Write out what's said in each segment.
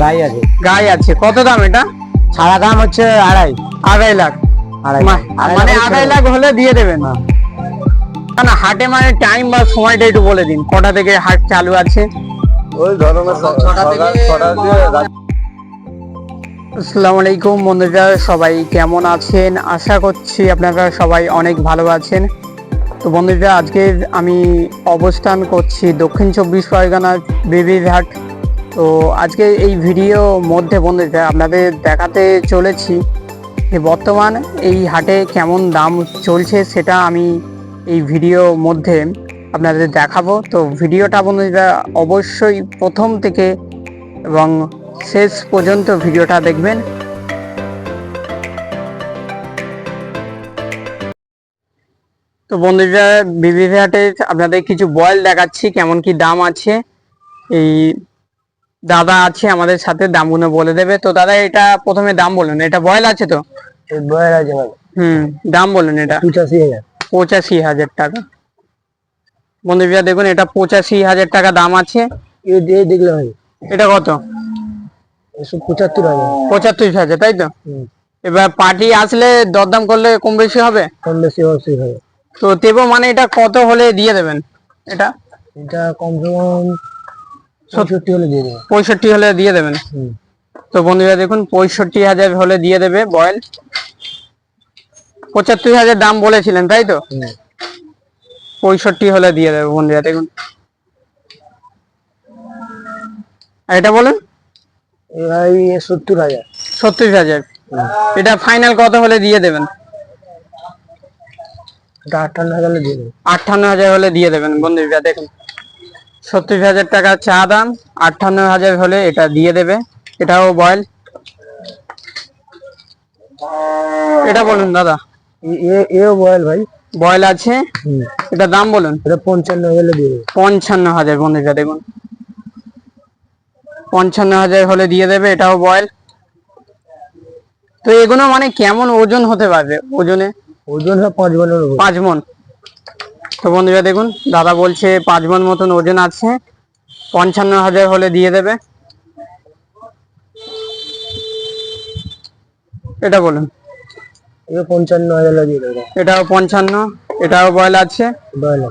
গাই আছে। গাই আছে। কত দাম এটা? সারা দাম হচ্ছে আড়াই। আড়াই লাখ। আড়াই মানে আড়াই লাখ হলে দিয়ে দেবেন। হ্যাঁ। না না হাটে মানে টাইম বা সময়টা একটু বলে দিন। কটা থেকে হাট চালু আছে? ওই আসসালামু আলাইকুম বন্ধুরা সবাই কেমন আছেন? আশা করছি আপনারা সবাই অনেক ভালো আছেন। তো বন্ধুরা আজকে আমি অবস্থান করছি দক্ষিণ চব্বিশ পরগনার বেবিঘাট তো আজকে এই ভিডিও মধ্যে বন্ধুরা আপনাদের দেখাতে চলেছি যে বর্তমান এই হাটে কেমন দাম চলছে সেটা আমি এই ভিডিও মধ্যে আপনাদের দেখাবো। তো ভিডিওটা বন্ধুরা অবশ্যই প্রথম থেকে এবং শেষ পর্যন্ত ভিডিওটা দেখবেন। তো বন্ধুরা বিবিঘাটে আপনাদের কিছু বয়েল দেখাচ্ছি, কেমন কি দাম আছে। এই দাদা আছে আমাদের সাথে দামগুলো বলে দেবে। তো দাদা এটা প্রথমে দাম বলুন এটা বয়েল আছে তো? বয়ের আছে হুম দাম বলুন এটা। পঁচাশি হাজার। পঁচাশি হাজার টাকা। বন্ধুরা দেখুন এটা পঁচাশি হাজার টাকা দাম আছে। এই দিয়ে দেখলে ভাই এটা কত? পঁচাত্তর হাজার। পঁচাত্তর হাজার তাই তো। এবার পার্টি আসলে দরদাম করলে কম বেশি হবে? কম বেশি অবশ্যই হবে। তো দেবো মানে এটা কত হলে দিয়ে দেবেন? এটা? এটা কমসে কম হলে দিয়ে পঁয়ষট্টি হলে দিয়ে দেবেন? তো বন্ধুরা দেখুন পঁয়ষট্টি হাজার হলে দিয়ে দেবে বয়েল। পঁচাত্তর হাজার দাম বলেছিলেন তাই তো। পঁয়ষট্টি হলে দিয়ে দেবে বন্ধুরা দেখুন। আর এটা বলুন? এই ভাই সত্তর হাজার। সত্তর হাজার। এটা ফাইনাল কত হলে দিয়ে দেবেন? আটান্ন হাজার হলে দিয়ে দেবে। আটান্ন হাজার হলে দিয়ে দেবেন বন্ধুরা দেখুন। সত্তর হাজার টাকা চা দাম আটান্ন হাজার হলে এটা দিয়ে দেবে। এটাও বয়েল এটা বলুন দাদা। এও বয়েল ভাই। বয়েল আছে। এটা দাম বলুন। এটা পঞ্চান্ন হাজার পঞ্চান্ন হাজার বন্ধুরা দেখুন। পঞ্চান্ন হাজার হলে দিয়ে দেবে এটাও বয়েল তো এগুলো মানে কেমন ওজন হতে পারবে? ওজনে? ওজন পাঁচ উপর। পাঁচ মন। তো বন্ধুরা দেখুন দাদা বলছে পাঁচ মন মতন ওজন আছে পঞ্চান্ন হাজার হলে দিয়ে দেবে। এটা বলুন। পঞ্চান্ন হাজার দিয়ে দেবে। এটাও পঞ্চান্ন এটাও বয়েল আছে। বয়েল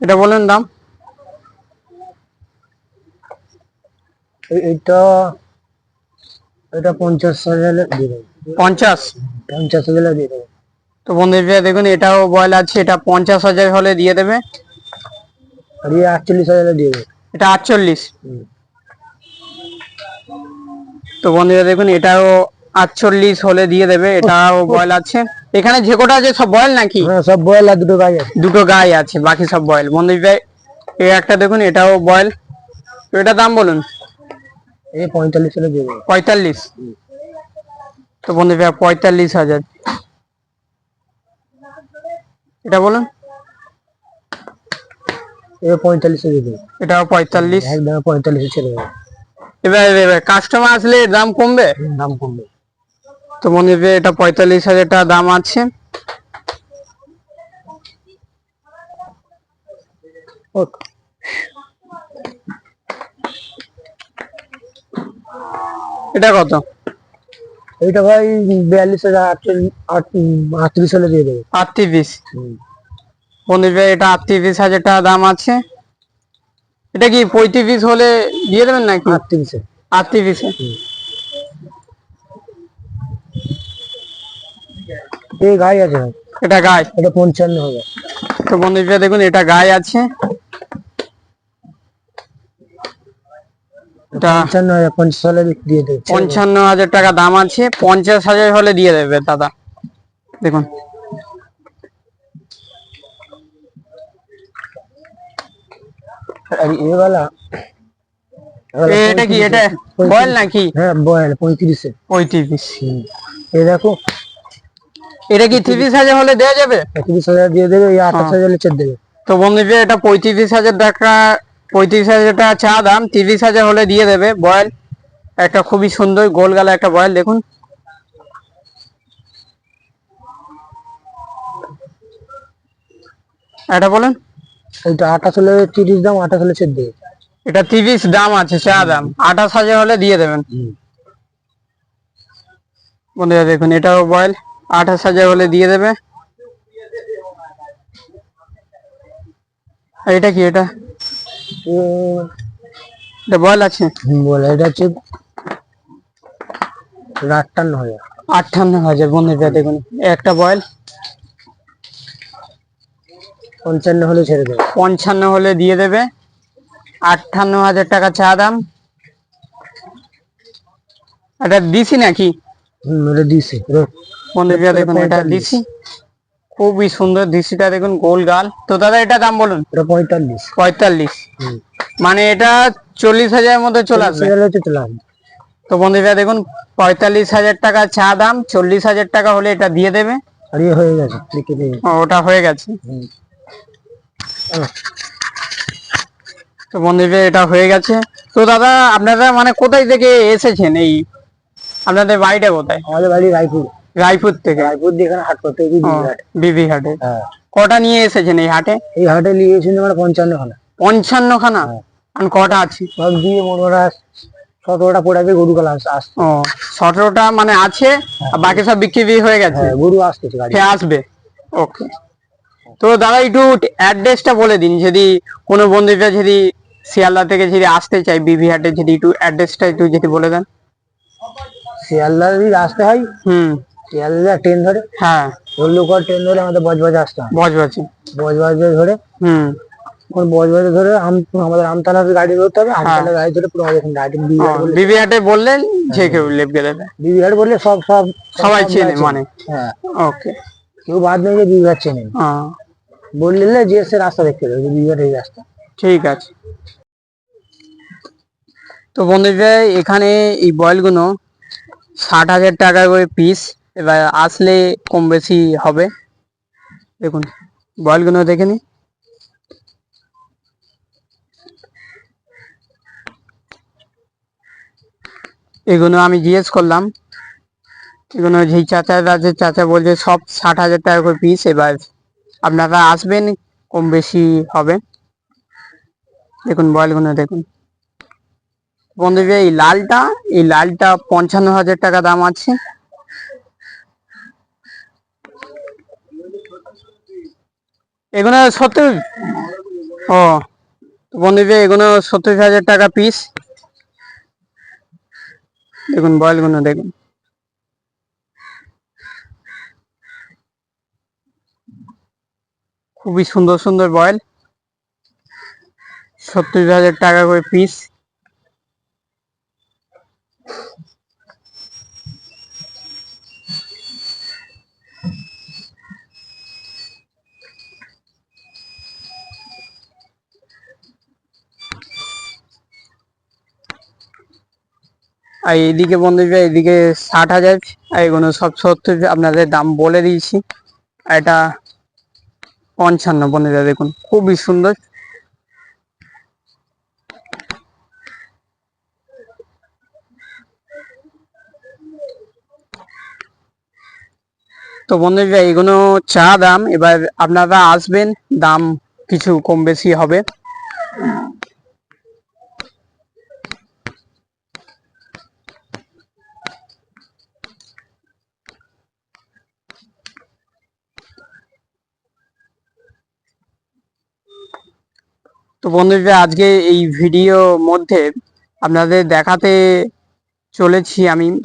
এটা বলুন দাম। এটা এটা পঞ্চাশ হাজার দিয়ে দেবে। পঞ্চাশ। পঞ্চাশ হাজার দিয়ে দেবে। তো বন্ধুরা দেখুন এটাও বয়েল আছে এটা পঞ্চাশ হাজার হলে দিয়ে দেবে। আর ইয়ে আটচল্লিশ হাজার দিয়ে দেবে। এটা আটচল্লিশ। তো বন্ধুরা দেখুন এটাও আটচল্লিশ হলে দিয়ে দেবে এটাও বয়েল আছে। এখানে যে কটা আছে সব বয়েল নাকি? হ্যাঁ সব বয়েল আর দুটো গাই আছে। দুটো গাই আছে বাকি সব বয়েল বন্ধুরা এই একটা দেখুন এটাও বয়েল এটা দাম বলুন? এই পঁয়তাল্লিশ হাজার দিয়ে দেবে। পঁয়তাল্লিশ। তো বন্ধুরা পঁয়তাল্লিশ হাজার। এটা বলুন। পঁয়তাল্লিশ দিয়ে দেবে। এটাও পঁয়তাল্লিশ। একদম পঁয়তাল্লিশে ছেড়ে দেবে। এবার এবার কাস্টমার আসলে দাম কমবে? দাম কমবে। তো এটা পঁয়তাল্লিশ হাজার টাকা দাম আছে। এটা কত? এইটা ভাই বিয়াল্লিশ হাজার আটত্রিশ হলে দিয়ে দেবে। আটত্রিশ? বন্ধুরা এটা আটত্রিশ হাজার টাকা দাম আছে। এটা কি পঁয়ত্রিশ হলে দিয়ে দেবেন নাকি? আটত্রিশে। আটত্রিশে? এই গাই আছে ভাই। এটা গায়ে এটা পঞ্চান্ন হাজার তো বন্ধুরা দেখুন এটা গায়ে আছে। এটা পঞ্চান্ন হাজার হাজার টাকা দাম আছে পঞ্চাশ হাজার হলে দিয়ে দেবে দাদা। দেখুন। এ- এটা কি এটা বয়েল নাকি? হ্যাঁ বয়াল পঁয়ত্রিশে। পঁয়ত্রিশ। এই দেখো। এটা কি তিরিশ হাজার হলে দেওয়া যাবে? হাজার দিয়ে দেবে আঠাশ হাজার ছেড়ে দেবে। তো বন্ধুরা এটা পঁয়ত্রিশ হাজার টাকা পঁয়ত্রিশ হাজার টাকা চা দাম তিরিশ হাজার হলে দিয়ে দেবে বয়েল। একটা খুবই সুন্দর গোল গালা একটা বয়েল দেখুন। এটা বলেন? আঠাশ হলে তিরিশ দাম আঠাশ হলে চোদ্দ। এটা তিরিশ দাম আছে চা দাম। আঠাশ হাজার হলে দিয়ে দেবেন। বন্ধুরা দেখুন এটাও বয়েল। আঠাশ হাজার হলে দিয়ে দেবে। এটা কি এটা? এটা বয়েল আছে। বলে এটা হচ্ছে আটান্ন হাজার। আটান্ন হাজার বন্ধুরা দেখুন একটা বয়েল পঞ্চান্ন হলে ছেড়ে দেবে। পঞ্চান্ন হলে দিয়ে দেবে। আটান্ন হাজার টাকা চা দাম। এটা দিছি নাকি? এটা দিছে। বন্ধুরা দেখুন এটা দিছি। খুবই সুন্দর দিছিটা দেখুন গোল গাল। তো দাদা এটা দাম বলুন? এটা পঁয়তাল্লিশ। পঁয়তাল্লিশ। মানে এটা চল্লিশ হাজারের মধ্যে চলে আসবে? চলে আসবে। তো বন্ধুরা দেখুন পঁয়তাল্লিশ হাজার টাকা চা দাম চল্লিশ হাজার টাকা হলে এটা দিয়ে দেবে। আর ইয়ে হয়ে গেছে ওটা হয়ে গেছে। তো বন্ধুরা এটা হয়ে গেছে। তো দাদা আপনারা মানে কোথায় থেকে এসেছেন এই? আপনাদের বাড়িটা কোথায়? আমাদের বাড়ি রায়পুর। রায়পুর থেকে। রায়পুর দিয়ে এখানে হাট করতে বিবি হাটে। হ্যাঁ। কটা নিয়ে এসেছেন এই হাটে? এই হাটে নিয়ে গেছিল মানে পঞ্চান্ন খানা পঞ্চান্ন খানা হ্যাঁ। আর কটা আছে? সব দিয়ে মোটামোটা সতেরোটা পড়াবে গরু কালা আসছে ও সতেরোটা মানে আছে আর বাকি সব বিক্রি হয়ে গেছে? হ্যাঁ গরু আসতেছে আসবে? ওকে। তো দাদা একটু অ্যাড্রেসটা বলে দিন যদি কোনো বন্ধুরা যদি শিয়ালদা থেকে যদি আসতে চাই বিবি হাটে যদি একটু অ্যাড্রেসটা একটু যদি বলে দেন। শিয়ালদা যদি আসতে হয় হুম। শিয়ালদা ট্রেন ধরে হ্যাঁ। হল্লুকর ট্রেন ধরে আমাদের বজবাজে আসতে হয়। বজবাজি। বজবাজে ধরে হুম। এখন বজবাজে ধরে আম- আমাদের আমতলার গাড়ি ধরতে হবে আমতলার গাড়ি ধরে পুরো আমাদের গাড়ি বিবি হাট বললে বিবি হাটে বললেন যে কেউ লেপকে দেবে বিবি হাট বললে সব সব সবাই চেনে মানে। হ্যাঁ। ওকে। কেউ বাদ নেই যে বিবি হাট চেনে। বললে যে সে রাস্তা দেখতে হবে বিবি হাট এই রাস্তা। ঠিক আছে। তো বন্ধুরা এখানে এই বয়েলগুলো ষাট হাজার টাকা করে পিস এবার আসলে কম বেশি হবে। দেখুন বয়েলগুলো দেখে নি এগুলো আমি জিজ্ঞেস করলাম। এগুলো যেই চাচারা আছে চাচা বলছে, সব ষাট হাজার টাকা করে পিস এবার আপনারা আসবেন, কম বেশি হবে। দেখুন বয়েলগুলো দেখুন। বন্ধুরা, এই লালটা এই লালটা পঞ্চান্ন হাজার টাকা দাম আছে। এগুলো সত্তর, ও তো বন্ধুরা এগুলো সত্তর হাজার টাকা পিস দেখুন বয়েলগুলো দেখুন। খুবই সুন্দর সুন্দর বয়েল সত্তর হাজার টাকা করে পিস আর এইদিকে বন্ধুরা এদিকে ষাট হাজার, আর এগুলো সব সত্তর আপনাদের দাম বলে দিয়েছি। আর এটা পঞ্চান্ন বন্ধুরা দেখুন, খুবই সুন্দর। তো বন্ধুরা এগুলো চা দাম, এবার আপনারা আসবেন, দাম কিছু কম বেশি হবে। তো বন্ধুরা আজকে এই ভিডিও মধ্যে আপনাদের দেখাতে চলেছি আমি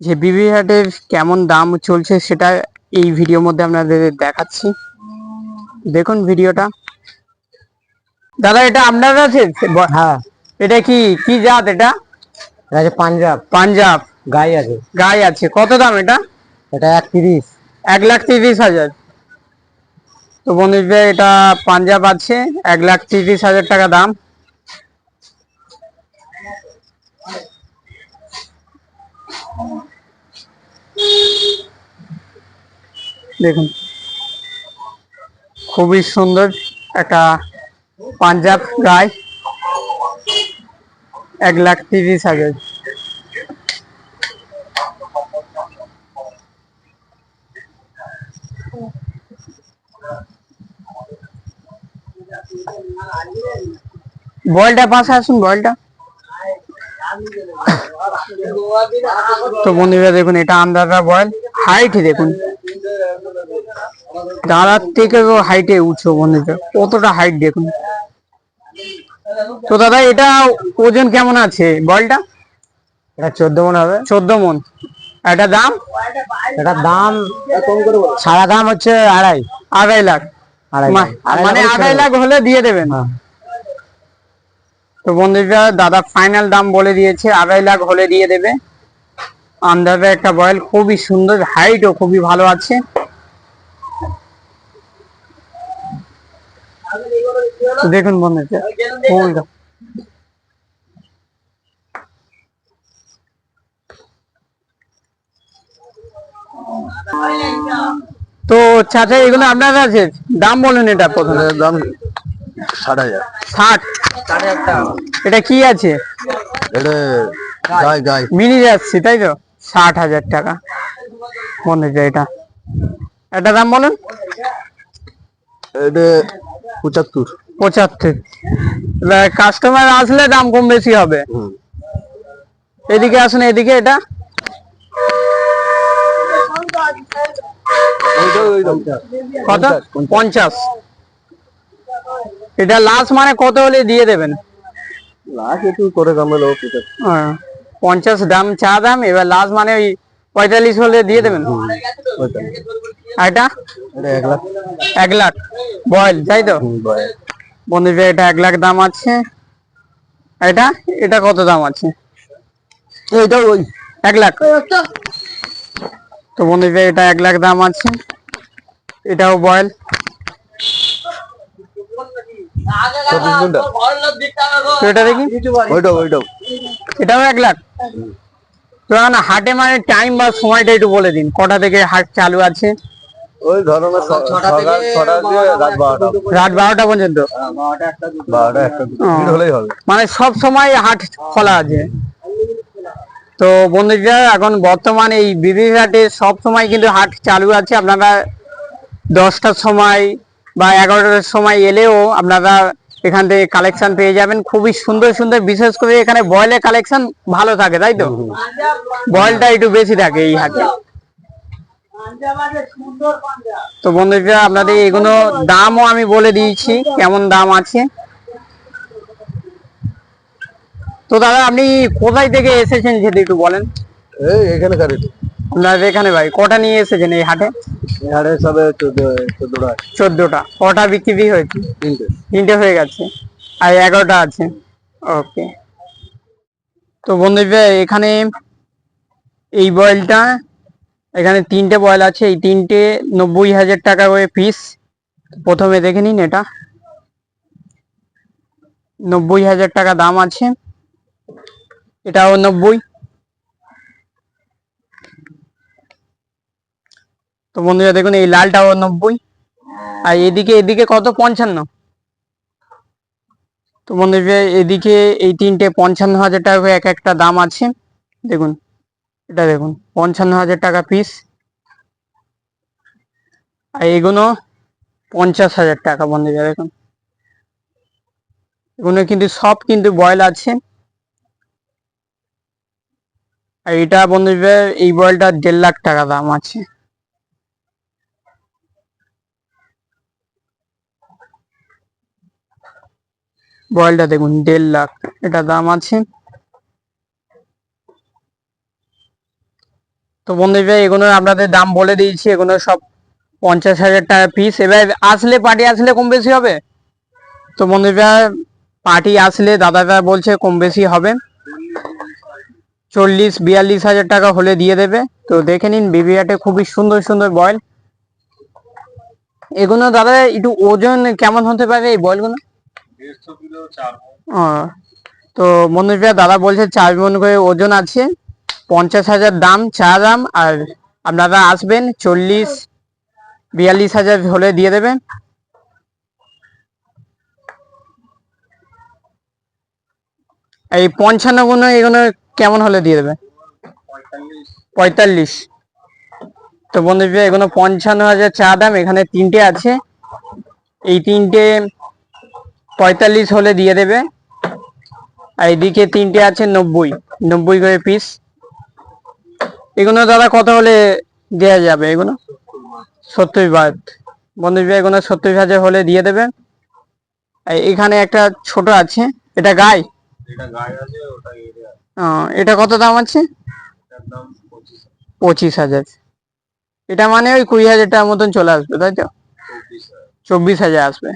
যে বিবি হাটের কেমন দাম চলছে সেটা এই ভিডিওর মধ্যে আপনাদের দেখাচ্ছি। দেখুন ভিডিওটা দাদা এটা আপনার আছে ব- হ্যাঁ। এটা কি কি জাত এটা? আছে পাঞ্জাব। পাঞ্জাব। গাই আছে। গায়ে আছে। কত দাম এটা? এটা এক তিরিশ। এক লাখ তিরিশ হাজার। তো বন্ধুরা এটা পাঞ্জাব আছে, এক লাখ তিরিশ হাজার টাকা দাম। দেখুন, খুবই সুন্দর একটা পাঞ্জাব গায়ে এক লাখ তিরিশ হাজার। বলটা পাশে আসুন বলটা। তো বন্ধুরা দেখুন এটা আন্দাজা বয়েল হাইট দেখুন। দাঁড়ার থেকে হাইটে উঠছো বন্ধুরা। কতটা হাইট দেখুন। তো দাদা এটা ওজন কেমন আছে? বলটা? এটা চোদ্দ মন হবে। চোদ্দ মন। এটা দাম? এটার দাম সারা দাম হচ্ছে আড়াই। আড়াই লাখ। আড়াই লাখ। মানে আড়াই লাখ হলে দিয়ে দেবেন। হ্যাঁ। তো বন্ধুরা দাদা ফাইনাল দাম বলে দিয়েছে আড়াই লাখ হলে দিয়ে দেবে। আন্দাজে একটা বয়েল খুবই সুন্দর হাইটও খুবই ভালো আছে। দেখুন বন্ধুরা ফুলটা তো চাচা এগুলো আপনার আছে দাম বলুন এটা প্রথমে। দাম ষাট হাজার। ষাট? এটা কি আছে? মিনি যাচ্ছি তাই তো? ষাট হাজার টাকা। মনে যায় এটা। এটা দাম বলুন। এটা পঁচাত্তর। পঁচাত্তর। কাস্টমার আসলে দাম কম বেশি হবে। এদিকে আসুন এদিকে এটা। কত? পঞ্চাশ। এটা লাস্ট মানে কত হলে দিয়ে দেবেন? লাখ একটু করে হ্যাঁ, পঞ্চাশ দাম চা দাম এবার লাস্ট মানে ওই পঁয়তাল্লিশ হলে দিয়ে দেবেন? এটা? এক লাখ। বয়েল তাই তো? বন্ধুরা এটা এক লাখ দাম আছে। এটা? এটা কত দাম আছে? ওই। এক লাখ। তো বন্ধুরা এটা এক লাখ দাম আছে। এটাও বয়েল। এটা দেখি। এটাও এক লাখ। তো এখন হাটে মানে টাইম বা সময়টা একটু বলে দিন। কটা থেকে হাট চালু আছে? ওই রাত বারোটা। পর্যন্ত। মানে সব সময় হাট খোলা আছে। তো বন্ধুরা, এখন বর্তমানে এই বিবি হাটে সব সময় কিন্তু হাট চালু আছে। আপনারা দশটার সময় বা এগারোটার সময় এলেও আপনারা এখান থেকে কালেকশন পেয়ে যাবেন। খুবই সুন্দর সুন্দর, বিশেষ করে এখানে বয়েলের কালেকশন ভালো থাকে, তাই তো? বয়েলটা একটু বেশি থাকে এই হাটে। তো বন্ধুরা, আপনাদের এগুলো দামও আমি বলে দিয়েছি, কেমন দাম আছে। তো দাদা আপনি কোথায় থেকে এসেছেন যদি একটু বলেন? এই এখানে কারে আপনার এখানে ভাই কটা নিয়ে এসেছেন এই হাটে? এখানে সবে চোদ্দ চোদ্দটা। চোদ্দটা। কটা বিক্রি হয়েছে? তিনটে। তিনটে হয়ে গেছে। আর এগারোটা আছে। ওকে। তো বন্ধুরা এখানে এই বয়েলটা এখানে তিনটে বয়েল আছে। এই তিনটে নব্বই হাজার টাকা করে পিস প্রথমে দেখে নিন এটা। নব্বই হাজার টাকা দাম আছে। এটাও নব্বই। তো বন্ধুরা, দেখুন, এই লালটাও নব্বই। আর এদিকে এদিকে কত? পঞ্চান্ন। তো বন্ধুরা, এদিকে এই তিনটে পঞ্চান্ন হাজার টাকা এক একটা দাম আছে। দেখুন, এটা দেখুন, পঞ্চান্ন হাজার টাকা পিস আর এগুলো পঞ্চাশ হাজার টাকা, বন্ধুরা, দেখুন। এগুলো কিন্তু, সব কিন্তু বয়েল আছে। এটা বন্ধুরা এই বয়েলটা দেড় লাখ টাকা দাম আছে। বয়েলটা দেখুন, দেড় লাখ, এটা দাম আছে। তো বন্ধুরা এগুলো আপনাদের দাম বলে দিয়েছি, এগুলো সব পঞ্চাশ হাজার টাকা পিস এবার আসলে পার্টি আসলে কম বেশি হবে? তো বন্ধুরা পার্টি আসলে দাদাটা বলছে কম বেশি হবে। চল্লিশ, বিয়াল্লিশ হাজার টাকা হলে দিয়ে দেবে। তো দেখে নিন বিবিআটে খুবই সুন্দর সুন্দর বয়েল এগুলো দাদা, একটু ওজন কেমন হতে পারে এই বয়েলগুলো তো বন্ধুরা দাদা বলছে চার মন করে ওজন আছে। পঞ্চাশ হাজার দাম, চা দাম, আর আপনারা আসবেন, চল্লিশ, বিয়াল্লিশ হাজার হলে দিয়ে দেবেন। এই পঞ্চান্ন গুণ এগুলো কেমন হলে দিয়ে দেবে? পঁয়তাল্লিশ। তো বন্ধুরা এগুলো পঞ্চান্ন হাজার চা দাম, এখানে তিনটে আছে। এই তিনটে পঁয়তাল্লিশ হলে দিয়ে দেবে। আর এদিকে তিনটে আছে নব্বই। নব্বই করে পিস এগুলো দাদা কত হলে দেওয়া যাবে এগুলো? সত্তর বাদ বন্ধু এগুলো সত্তর হাজার হলে দিয়ে আর এখানে একটা ছোট আছে। এটা গায়ে এটা কত দাম আছে? পঁচিশ হাজার। এটা মানে ওই কুড়ি হাজার টাকার মতন চলে আসবে তাই তো? চব্বিশ হাজার। আসবে।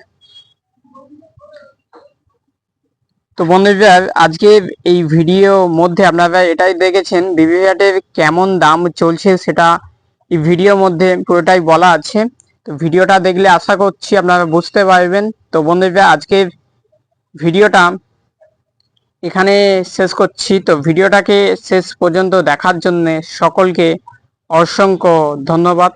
তো বন্ধুরা আজকে এই ভিডিও মধ্যে আপনারা এটাই দেখেছেন বিবিহাটের কেমন দাম চলছে সেটা এই ভিডিওর মধ্যে পুরোটাই বলা আছে। তো ভিডিওটা দেখলে আশা করছি আপনারা বুঝতে পারবেন। তো বন্ধুরা আজকের ভিডিওটা এখানে শেষ করছি। তো ভিডিওটাকে শেষ পর্যন্ত দেখার জন্য সকলকে অসংখ্য ধন্যবাদ।